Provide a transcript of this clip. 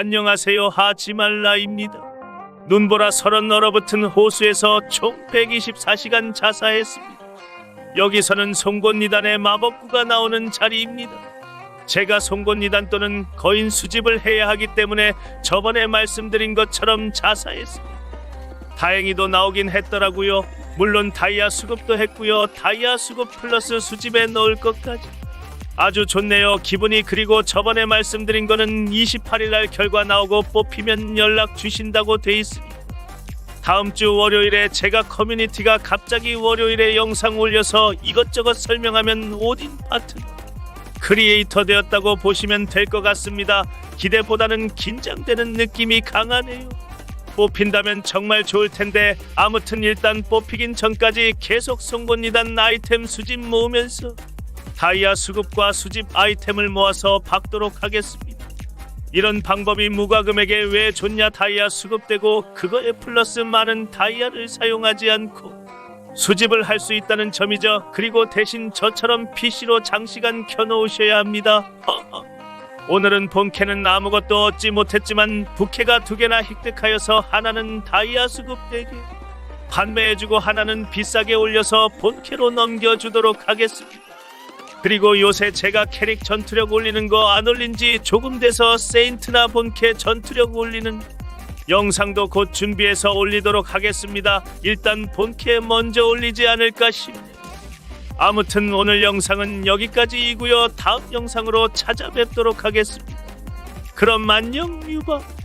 안녕하세요 하지말라입니다. 눈보라 서른 얼어붙은 호수에서 총 124시간 자사했습니다. 여기서는 송곳니단의 마법구가 나오는 자리입니다. 제가 송곳니단 또는 거인 수집을 해야 하기 때문에 저번에 말씀드린 것처럼 자사했습니다. 다행히도 나오긴 했더라고요. 물론 다이아 수급도 했고요. 다이아 수급 플러스 수집에 넣을 것까지. 아주 좋네요. 기분이 그리고 저번에 말씀드린 거는 28일 날 결과 나오고 뽑히면 연락 주신다고 돼 있습니다. 다음 주 월요일에 제가 커뮤니티가 갑자기 월요일에 영상 올려서 이것저것 설명하면 오딘 파트 크리에이터 되었다고 보시면 될 것 같습니다. 기대보다는 긴장되는 느낌이 강하네요. 뽑힌다면 정말 좋을 텐데 아무튼 일단 뽑히긴 전까지 계속 송곳니단 아이템 수집 모으면서 다이아 수급과 수집 아이템을 모아서 박도록 하겠습니다. 이런 방법이 무과금에게 왜 좋냐 다이아 수급되고 그거에 플러스 많은 다이아를 사용하지 않고 수집을 할 수 있다는 점이죠. 그리고 대신 저처럼 PC로 장시간 켜놓으셔야 합니다. 오늘은 본캐는 아무것도 얻지 못했지만 부캐가 두 개나 획득하여서 하나는 다이아 수급 대게 판매해주고 하나는 비싸게 올려서 본캐로 넘겨주도록 하겠습니다. 그리고 요새 제가 캐릭 전투력 올리는 거 안 올린 지 조금 돼서 세인트나 본캐 전투력 올리는 영상도 곧 준비해서 올리도록 하겠습니다. 일단 본캐 먼저 올리지 않을까 싶네요. 아무튼 오늘 영상은 여기까지이고요. 다음 영상으로 찾아뵙도록 하겠습니다. 그럼 안녕 유바.